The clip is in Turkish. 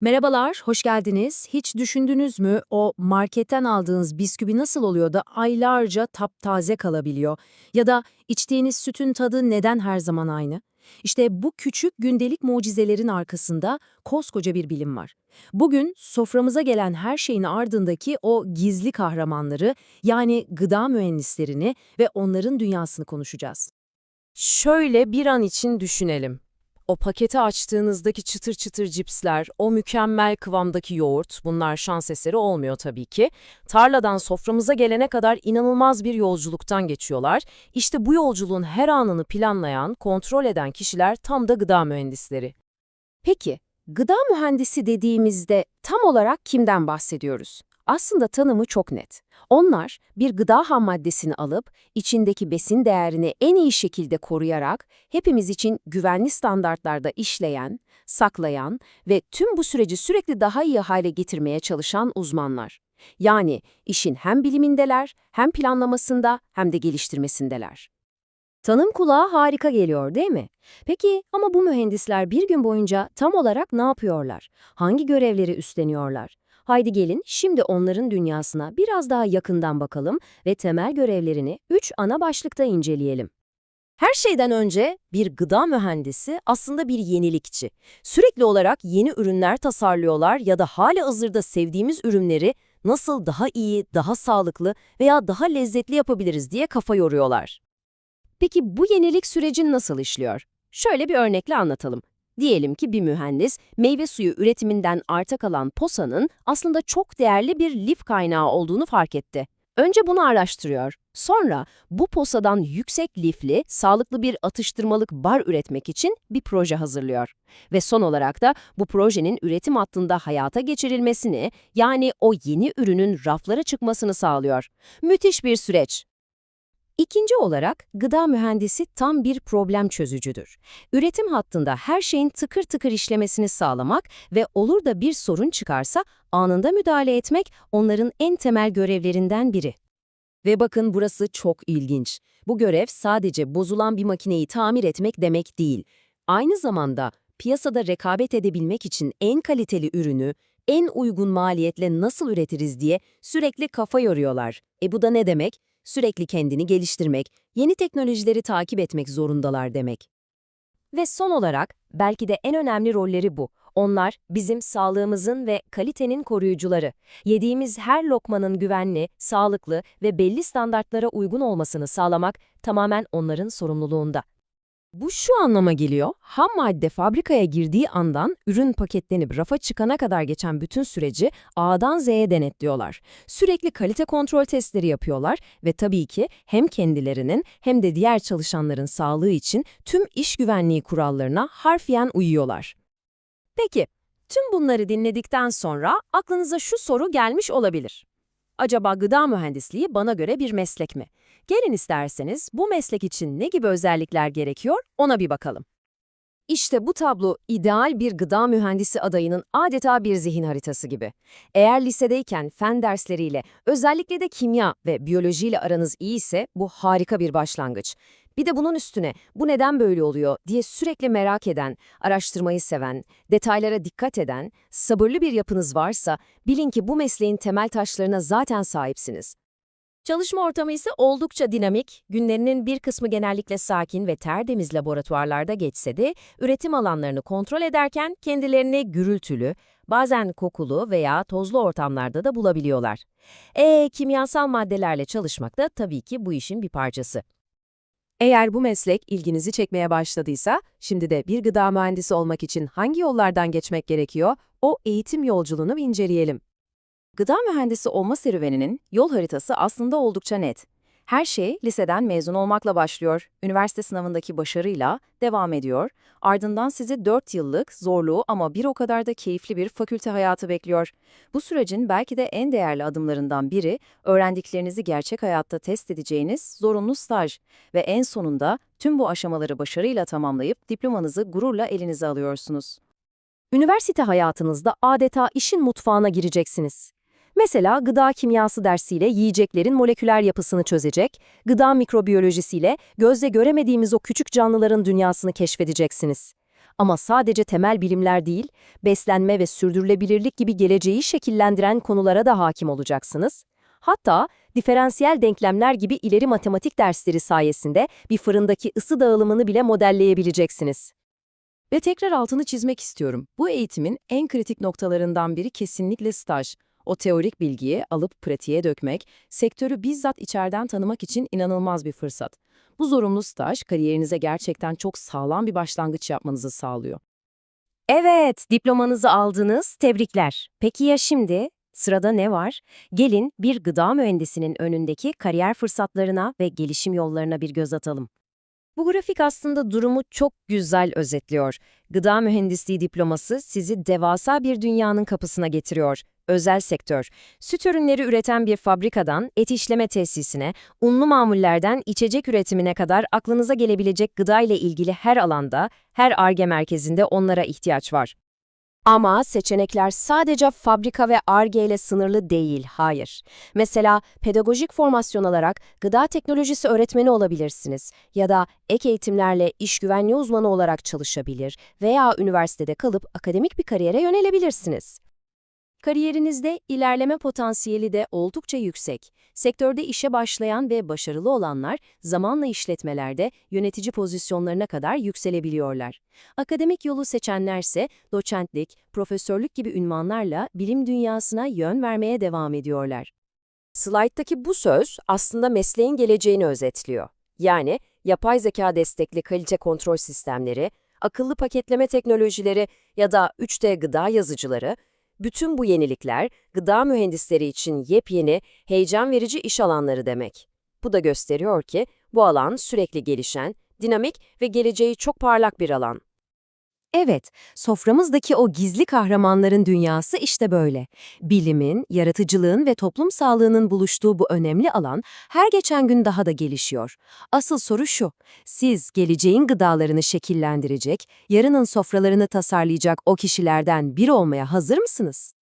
Merhabalar, hoş geldiniz. Hiç düşündünüz mü o marketten aldığınız bisküvi nasıl oluyor da aylarca taptaze kalabiliyor? Ya da içtiğiniz sütün tadı neden her zaman aynı? İşte bu küçük gündelik mucizelerin arkasında koskoca bir bilim var. Bugün soframıza gelen her şeyin ardındaki o gizli kahramanları, yani gıda mühendislerini ve onların dünyasını konuşacağız. Şöyle bir an için düşünelim. O paketi açtığınızdaki çıtır çıtır cipsler, o mükemmel kıvamdaki yoğurt, bunlar şans eseri olmuyor tabii ki. Tarladan soframıza gelene kadar inanılmaz bir yolculuktan geçiyorlar. İşte bu yolculuğun her anını planlayan, kontrol eden kişiler tam da gıda mühendisleri. Peki, gıda mühendisi dediğimizde tam olarak kimden bahsediyoruz? Aslında tanımı çok net. Onlar bir gıda ham maddesini alıp içindeki besin değerini en iyi şekilde koruyarak hepimiz için güvenli standartlarda işleyen, saklayan ve tüm bu süreci sürekli daha iyi hale getirmeye çalışan uzmanlar. Yani işin hem bilimindeler, hem planlamasında hem de geliştirmesindeler. Tanım kulağa harika geliyor değil mi? Peki ama bu mühendisler bir gün boyunca tam olarak ne yapıyorlar? Hangi görevleri üstleniyorlar? Haydi gelin şimdi onların dünyasına biraz daha yakından bakalım ve temel görevlerini 3 ana başlıkta inceleyelim. Her şeyden önce bir gıda mühendisi aslında bir yenilikçi. Sürekli olarak yeni ürünler tasarlıyorlar ya da hala hazırda sevdiğimiz ürünleri nasıl daha iyi, daha sağlıklı veya daha lezzetli yapabiliriz diye kafa yoruyorlar. Peki bu yenilik süreci nasıl işliyor? Şöyle bir örnekle anlatalım. Diyelim ki bir mühendis meyve suyu üretiminden arta kalan posanın aslında çok değerli bir lif kaynağı olduğunu fark etti. Önce bunu araştırıyor. Sonra bu posadan yüksek lifli, sağlıklı bir atıştırmalık bar üretmek için bir proje hazırlıyor. Ve son olarak da bu projenin üretim hattında hayata geçirilmesini, yani o yeni ürünün raflara çıkmasını sağlıyor. Müthiş bir süreç. İkinci olarak gıda mühendisi tam bir problem çözücüdür. Üretim hattında her şeyin tıkır tıkır işlemesini sağlamak ve olur da bir sorun çıkarsa anında müdahale etmek onların en temel görevlerinden biri. Ve bakın burası çok ilginç. Bu görev sadece bozulan bir makineyi tamir etmek demek değil. Aynı zamanda piyasada rekabet edebilmek için en kaliteli ürünü, en uygun maliyetle nasıl üretiriz diye sürekli kafa yoruyorlar. E bu da ne demek? Sürekli kendini geliştirmek, yeni teknolojileri takip etmek zorundalar demek. Ve son olarak, belki de en önemli rolleri bu. Onlar, bizim sağlığımızın ve kalitenin koruyucuları. Yediğimiz her lokmanın güvenli, sağlıklı ve belli standartlara uygun olmasını sağlamak tamamen onların sorumluluğunda. Bu şu anlama geliyor, ham madde fabrikaya girdiği andan ürün paketlenip rafa çıkana kadar geçen bütün süreci A'dan Z'ye denetliyorlar. Sürekli kalite kontrol testleri yapıyorlar ve tabii ki hem kendilerinin hem de diğer çalışanların sağlığı için tüm iş güvenliği kurallarına harfiyen uyuyorlar. Peki, tüm bunları dinledikten sonra aklınıza şu soru gelmiş olabilir. Acaba gıda mühendisliği bana göre bir meslek mi? Gelin isterseniz bu meslek için ne gibi özellikler gerekiyor ona bir bakalım. İşte bu tablo ideal bir gıda mühendisi adayının adeta bir zihin haritası gibi. Eğer lisedeyken fen dersleriyle, özellikle de kimya ve biyolojiyle aranız iyi ise bu harika bir başlangıç. Bir de bunun üstüne bu neden böyle oluyor diye sürekli merak eden, araştırmayı seven, detaylara dikkat eden, sabırlı bir yapınız varsa bilin ki bu mesleğin temel taşlarına zaten sahipsiniz. Çalışma ortamı ise oldukça dinamik, günlerinin bir kısmı genellikle sakin ve tertemiz laboratuvarlarda geçse de üretim alanlarını kontrol ederken kendilerini gürültülü, bazen kokulu veya tozlu ortamlarda da bulabiliyorlar. E kimyasal maddelerle çalışmak da tabii ki bu işin bir parçası. Eğer bu meslek ilginizi çekmeye başladıysa, şimdi de bir gıda mühendisi olmak için hangi yollardan geçmek gerekiyor, o eğitim yolculuğunu inceleyelim. Gıda mühendisi olma serüveninin yol haritası aslında oldukça net. Her şey liseden mezun olmakla başlıyor, üniversite sınavındaki başarıyla devam ediyor, ardından sizi 4 yıllık zorlu ama bir o kadar da keyifli bir fakülte hayatı bekliyor. Bu sürecin belki de en değerli adımlarından biri, öğrendiklerinizi gerçek hayatta test edeceğiniz zorunlu staj ve en sonunda tüm bu aşamaları başarıyla tamamlayıp diplomanızı gururla elinize alıyorsunuz. Üniversite hayatınızda adeta işin mutfağına gireceksiniz. Mesela gıda kimyası dersiyle yiyeceklerin moleküler yapısını çözecek, gıda mikrobiyolojisiyle gözle göremediğimiz o küçük canlıların dünyasını keşfedeceksiniz. Ama sadece temel bilimler değil, beslenme ve sürdürülebilirlik gibi geleceği şekillendiren konulara da hakim olacaksınız. Hatta diferansiyel denklemler gibi ileri matematik dersleri sayesinde bir fırındaki ısı dağılımını bile modelleyebileceksiniz. Ve tekrar altını çizmek istiyorum. Bu eğitimin en kritik noktalarından biri kesinlikle staj. O teorik bilgiyi alıp pratiğe dökmek, sektörü bizzat içeriden tanımak için inanılmaz bir fırsat. Bu zorunlu staj kariyerinize gerçekten çok sağlam bir başlangıç yapmanızı sağlıyor. Evet, diplomanızı aldınız, tebrikler. Peki ya şimdi? Sırada ne var? Gelin bir gıda mühendisinin önündeki kariyer fırsatlarına ve gelişim yollarına bir göz atalım. Bu grafik aslında durumu çok güzel özetliyor. Gıda mühendisliği diploması sizi devasa bir dünyanın kapısına getiriyor. Özel sektör, süt ürünleri üreten bir fabrikadan et işleme tesisine, unlu mamullerden içecek üretimine kadar aklınıza gelebilecek gıda ile ilgili her alanda, her ARGE merkezinde onlara ihtiyaç var. Ama seçenekler sadece fabrika ve ARGE ile sınırlı değil, hayır. Mesela pedagojik formasyon alarak gıda teknolojisi öğretmeni olabilirsiniz ya da ek eğitimlerle iş güvenliği uzmanı olarak çalışabilir veya üniversitede kalıp akademik bir kariyere yönelebilirsiniz. Kariyerinizde ilerleme potansiyeli de oldukça yüksek. Sektörde işe başlayan ve başarılı olanlar zamanla işletmelerde yönetici pozisyonlarına kadar yükselebiliyorlar. Akademik yolu seçenlerse doçentlik, profesörlük gibi ünvanlarla bilim dünyasına yön vermeye devam ediyorlar. Slayttaki bu söz aslında mesleğin geleceğini özetliyor. Yani yapay zeka destekli kalite kontrol sistemleri, akıllı paketleme teknolojileri ya da 3D gıda yazıcıları, bütün bu yenilikler gıda mühendisleri için yepyeni, heyecan verici iş alanları demek. Bu da gösteriyor ki bu alan sürekli gelişen, dinamik ve geleceği çok parlak bir alan. Evet, soframızdaki o gizli kahramanların dünyası işte böyle. Bilimin, yaratıcılığın ve toplum sağlığının buluştuğu bu önemli alan her geçen gün daha da gelişiyor. Asıl soru şu, siz geleceğin gıdalarını şekillendirecek, yarının sofralarını tasarlayacak o kişilerden biri olmaya hazır mısınız?